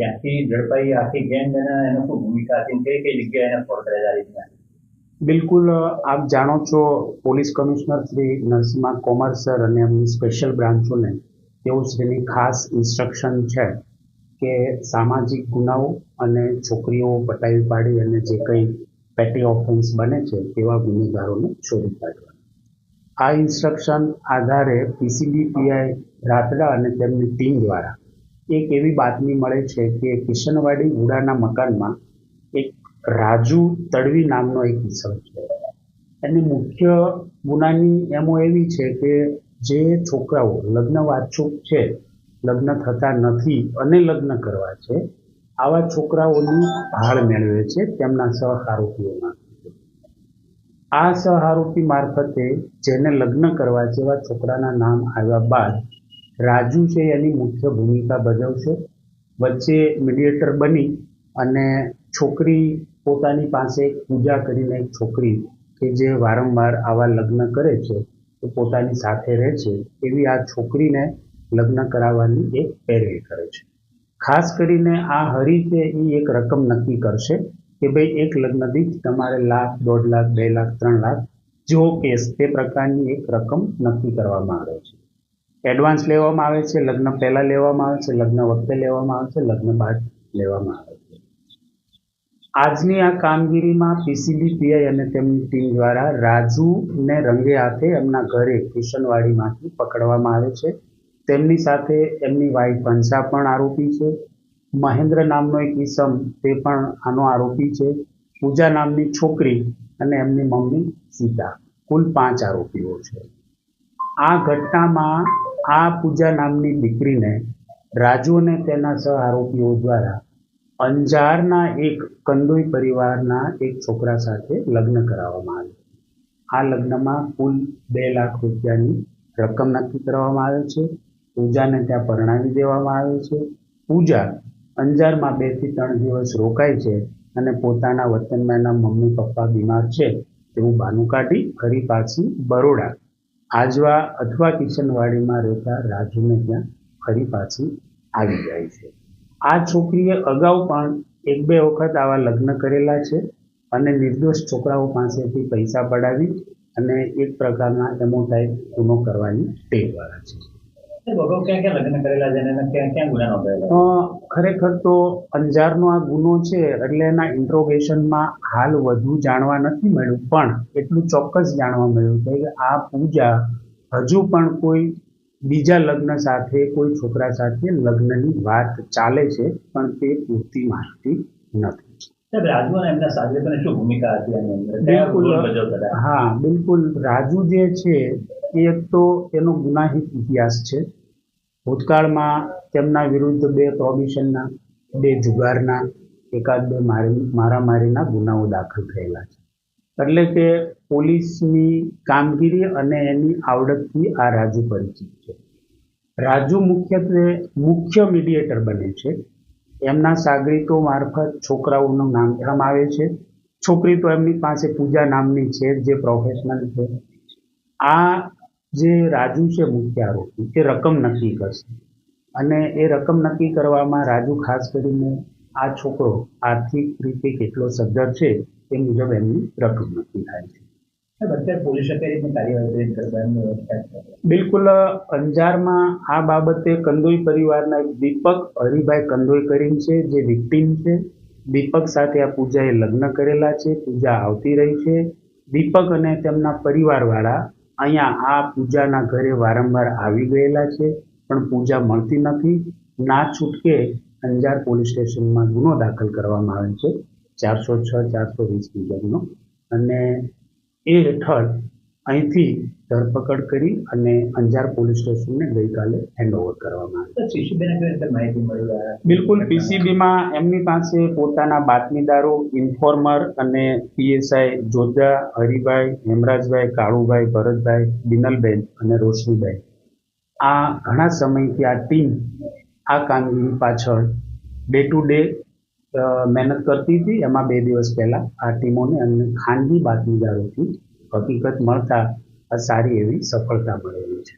ક્યાંથી ઝડપાઈ આખી ગેંગ અને એનો શું ભૂમિકા હતી કઈ કઈ જગ્યાએ એને કરે રીતના? બિલકુલ આપ જાણો છો, police commissioner Shri Narasimha Komar sir અને એમની સ્પેશિયલ બ્રાન્ચોને, તેઓ શ્રીની ખાસ ઇન્સ્ટ્રક્શન છે કે સામાજિક ગુનાઓ અને છોકરીઓ પટાવી પાડી અને જે કંઈ પેટી ઓફેન્સ બને છે, તેવા ગુનેગારોને શોધી કાઢવા. આ ઇન્સ્ટ્રક્શન આધારે પીસીબી પીઆઈ રાતડા અને તેમની ટીમ દ્વારા એક એવી બાતમી મળે છે કે કિશનવાડી ઉડાના મકાનમાં એક રાજુ તડવી નામનો એક કિસ્સો છે. એની મુખ્ય ગુનાની એમો એવી છે કે જે છોકરાઓ લગ્ન વાચુક છે, લગ્ન થતા નથી અને લગ્ન કરવા છે, આવા છોકરાઓની ભાળ મેળવે છે તેમના સહઆરોપીઓમાં. આ સહઆરોપી મારફતે જેને લગ્ન કરવા જેવા છોકરાના નામ આવ્યા બાદ રાજુ છે એની મુખ્ય ભૂમિકા ભજવશે. વચ્ચે મીડિયેટર બની અને છોકરી પોતાની પાસે પૂજા કરીને એક છોકરી કે જે વારંવાર આવા લગ્ન કરે છે, તો પોતાની સાથે રહે છે, એવી આ છોકરીને લગ્ન કરાવવાની એક પેરવી કરે છે. ખાસ કરીને આ હરી એ એક રકમ નક્કી કરશે કે ભાઈ એક લગ્ન દીઠ તમારે લાખ, દોઢ લાખ, બે લાખ, ત્રણ લાખ જેવો કેસ તે પ્રકારની એક રકમ નક્કી કરવામાં આવે છે. એડવાન્સ લેવામાં આવે છે, લગ્ન પહેલાં લેવામાં આવે છે, લગ્ન વખતે લેવામાં આવે છે, લગ્ન બાદ લેવામાં આવે છે. આજની આ કામગીરીમાં પીસીબી, પીઆઈ અને તેમની ટીમ દ્વારા રાજુને રંગે હાથે એમના ઘરે કિશનવાડીમાંથી પકડવામાં આવે છે. તેમની સાથે એમની વાઈફ હંસા પણ આરોપી છે. મહેન્દ્ર નામનો એક ઈસમ તે પણ આનો આરોપી છે. પૂજા નામની છોકરી અને એમની મમ્મી સીતા. કુલ પાંચ આરોપીઓ છે. આ ઘટનામાં આ પૂજા નામની દીકરીને રાજુ અને તેના સહ આરોપીઓ દ્વારા અંજારના એક કંદોઈ પરિવારના એક છોકરા સાથે લગ્ન કરાવવામાં આવ્યું. આ લગ્નમાં કુલ બે લાખ રૂપિયાની રકમ નક્કી કરવામાં આવે છે. પૂજાને ત્યાં પરણાવી દેવામાં આવે છે. પૂજા અંજારમાં બેથી ત્રણ દિવસ રોકાય છે અને પોતાના વતનમાં એના મમ્મી પપ્પા બીમાર છે તેવું બાનું કાઢી ફરી પાછી બરોડા આજવા અથવા કિશનવાડીમાં રહેતા રાજુને ત્યાં ફરી પાછી આવી જાય છે. આ છોકરીએ અગાઉ પણ એક બે વખત આવા લગ્ન કરેલા છે અને નિર્દોષ છોકરાઓ પાસેથી પૈસા પડાવી અને એક પ્રકારના એમો ટાઈપ ગુનો કરવાની કરેલા છે. ખરેખર તો અંજારનો આ ગુનો છે એટલે એના ઇન્ટ્રોગેશનમાં હાલ વધુ જાણવા નથી મળ્યું પણ એટલું ચોક્કસ જાણવા મળ્યું છે કે આ પૂજા હજુ પણ કોઈ બીજા લગ્ન સાથે કોઈ છોકરા સાથે લગ્નની વાત ચાલે છે પણ તે પૂરતી માહિતી નથી. રાજુ અને એમના શું ભૂમિકા હતી? હા બિલકુલ. રાજુ જે છે એક તો એનો ગુનાહિત ઇતિહાસ છે. ભૂતકાળમાં તેમના વિરુદ્ધ બે પ્રોબિશનના બે જુગારના, એકાદ બે મારી, મારામારીના ગુનાઓ દાખલ થયેલા છે. એટલે કે પોલીસની કામગીરી અને એની આવડતથી આ રાજુ પરિચિત છે. રાજુ મુખ્યત્વે મુખ્ય મીડિયેટર બને છે. એમના સાગરીતો મારફત છોકરાઓનું નામકરણ આવે છે. છોકરી તો એમની પાસે પૂજા નામની છે, જે પ્રોફેશનલ છે. આ જે રાજુ છે મુખ્ય આરોપી એ રકમ નક્કી કરશે. અને એ રકમ નક્કી કરવામાં રાજુ ખાસ કરીને આ છોકરો આર્થિક રીતે કેટલો સદ્ધર છે એ મુજબ એમની રકમ નક્કી થાય છે? બિલકુલ અંજારમાં આ બાબતે કંદોઈ પરિવારના એક દીપક હરિભાઈ કંદોઈ કરીને છે જે વિક્ટીમ છે. દીપક સાથે આ પૂજાએ લગ્ન કરેલા છે પૂજા આવતી રહી છે. દીપક અને તેમના પરિવારવાળા અહીંયા આ પૂજાના ઘરે વારંવાર આવી ગયેલા છે, પણ પૂજા મળતી નથી. ના છૂટકે અંજાર પોલીસ સ્ટેશનમાં ગુનો દાખલ કરવામાં આવે છે. ચારસો છ, ચારસો વીસ મુજબનો અને એ હેઠળ અહીંથી ધરપકડ કરી અને અંજાર પોલીસ સ્ટેશનને ગઈકાલે હેન્ડઓવર કરવામાં આવ્યું બિલકુલ પીસીબીમાં એમની પાસે પોતાના બાતમીદારો ઇન્ફોર્મર અને પીએસઆઈ જોધા હરિભાઈ હેમરાજભાઈ કાળુભાઈ ભરતભાઈ બિનલબેન અને રોશનીબેન. આ ઘણા સમયથી આ ટીમ આ કામગીરી પાછળ ડે ટુ ડે મહેનત કરતી હતી. એમાં બે દિવસ પહેલાં આ ટીમોને અમને ખાનગી બાતમીદારોથી હકીકત મળતા આ સારી એવી સફળતા મળેલી છે.